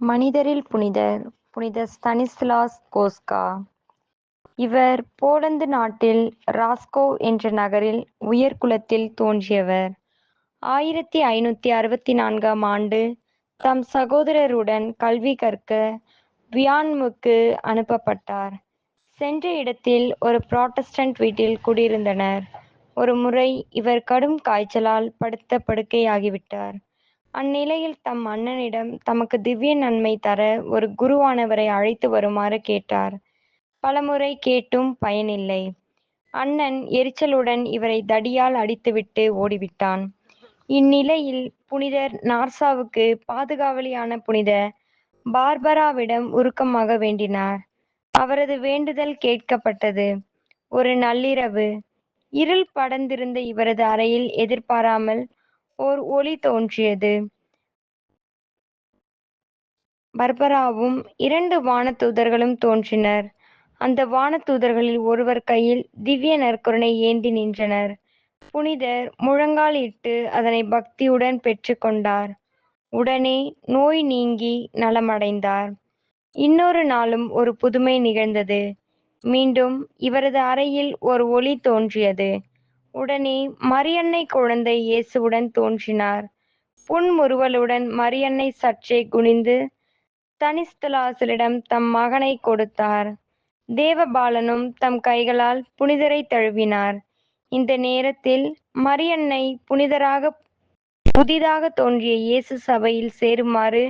மனிதரில் புனிதர் புனித ஸ்தனிஸ்லாஸ் கோஸ்கா இவர் போலந்து நாட்டில் ராஸ்கோவ் என்ற நகரில் உயர்குலத்தில் தோன்றியவர். ஆயிரத்தி ஐநூத்தி அறுபத்தி நான்காம் ஆண்டு தம் சகோதரருடன் கல்வி கற்க வியான்முக்கு அனுப்பப்பட்டார். சென்ற இடத்தில் ஒரு புராட்டஸ்டன்ட் வீட்டில் குடியிருந்தனர். ஒரு முறை இவர் கடும் காய்ச்சலால் படுத்த படுக்கையாகிவிட்டார். அந்நிலையில் தம் அண்ணனிடம் தமக்கு திவ்ய நன்மை தர ஒரு குருவானவரை அழைத்து வருமாறு கேட்டார். பலமுறை கேட்டும் பயனில்லை. அண்ணன் எரிச்சலுடன் இவரை தடியால் அடித்துவிட்டு ஓடிவிட்டான். இந்நிலையில் புனிதர் நார்சாவுக்கு பாதுகாவலியான புனித பார்பராவிடம் உருக்கமாக வேண்டினார். அவரது வேண்டுதல் கேட்கப்பட்டது. ஒரு நள்ளிரவு, இருள் படர்ந்திருந்த இவரது அறையில் எதிர்பாராமல் ஓர் ஒளி தோன்றியது. பர்பராவும் இரண்டு வானதூதர்களும் தோன்றினர். அந்த வானதூதர்களில் ஒருவர் கையில் திவ்ய நற்கருணை ஏந்தி நின்றனர். புனிதர் முழங்கால் இட்டு அதனை பக்தியுடன் பெற்றுக்கொண்டார் உடனே நோய் நீங்கி நலமடைந்தார். இன்னொரு நாளும் ஒரு புதுமை நிகழ்ந்தது. மீண்டும் இவரது அறையில் ஒரு ஒளி தோன்றியது. உடனே மரியன்னை குழந்தை இயேசுவுடன் தோன்றினார். புன்முறுவலுடன் மரியன்னை சற்றே குனிந்து தனிஸ்தலாசலிடம் தம் மகனை கொடுத்தார். தேவபாலனும் தம் கைகளால் புனிதரை தழுவினார். இந்த நேரத்தில் மரியன்னை புனிதராக புதிதாக தோன்றிய இயேசு சபையில் சேருமாறு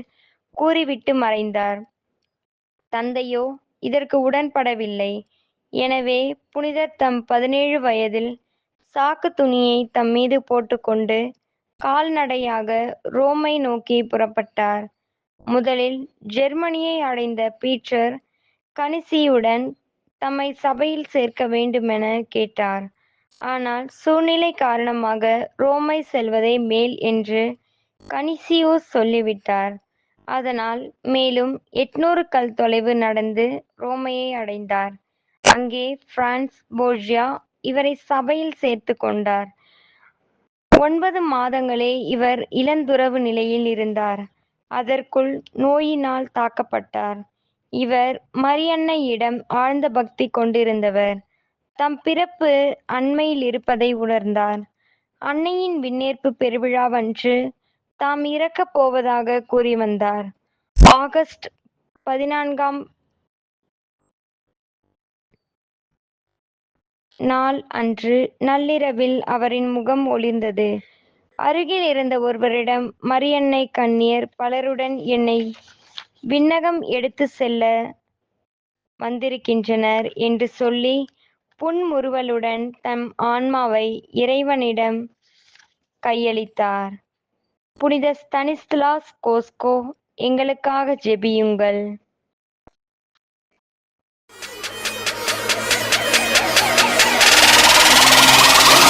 கூறிவிட்டு மறைந்தார். தந்தையோ இதற்கு உடன்படவில்லை. எனவே புனிதர் தம் பதினேழு வயதில் சாக்குத் துணியைத் தம்மீது போட்டுக்கொண்டு கால்நடையாக ரோமை நோக்கிப் புறப்பட்டார். முதலில் ஜெர்மனியை அடைந்த பீட்டர் கனிசியுடன் தம்மை சபையில் சேர்க்க வேண்டுமெனக் கேட்டார். ஆனால் சூழ்நிலை காரணமாக ரோமை செல்வதே மேல் என்று கனிசியூஸ் சொல்லிவிட்டார். அதனால் மேலும் எட்நூறு கல் தொலைவு நடந்து ரோமையை அடைந்தார். அங்கே பிரான்ஸ் போர்ஜியா இவரை சபையில் சேர்த்துக் கொண்டார். ஒன்பது மாதங்களே இவர் இளந்துறவு நிலையில் இருந்தார். அதற்குள் நோயினால் தாக்கப்பட்டார். இவர் மரியன்னையிடம் ஆழ்ந்த பக்தி கொண்டிருந்தவர். தம் பிறப்பு அண்மையில் இருப்பதை உணர்ந்தார். அன்னையின் விண்ணேற்பு பெருவிழாவன்று தாம் இறக்கப் போவதாக கூறி வந்தார் ஆகஸ்ட் பதினான்காம் நாள் அன்று நள்ளிரவில் அவரின் முகம் ஒளிர்ந்தது. அருகில் இருந்த ஒருவரிடம் மரியன்னை கன்னியர் பலருடன் என்னை விண்ணகம் எடுத்துச் செல்ல வந்திருக்கின்றனர் என்று சொல்லி புன்முறுவலுடன் தம் ஆன்மாவை இறைவனிடம் கையளித்தார். புனித ஸ்தனிஸ்லாஸ் கோஸ்கோ எங்களுக்காக ஜெபியுங்கள்.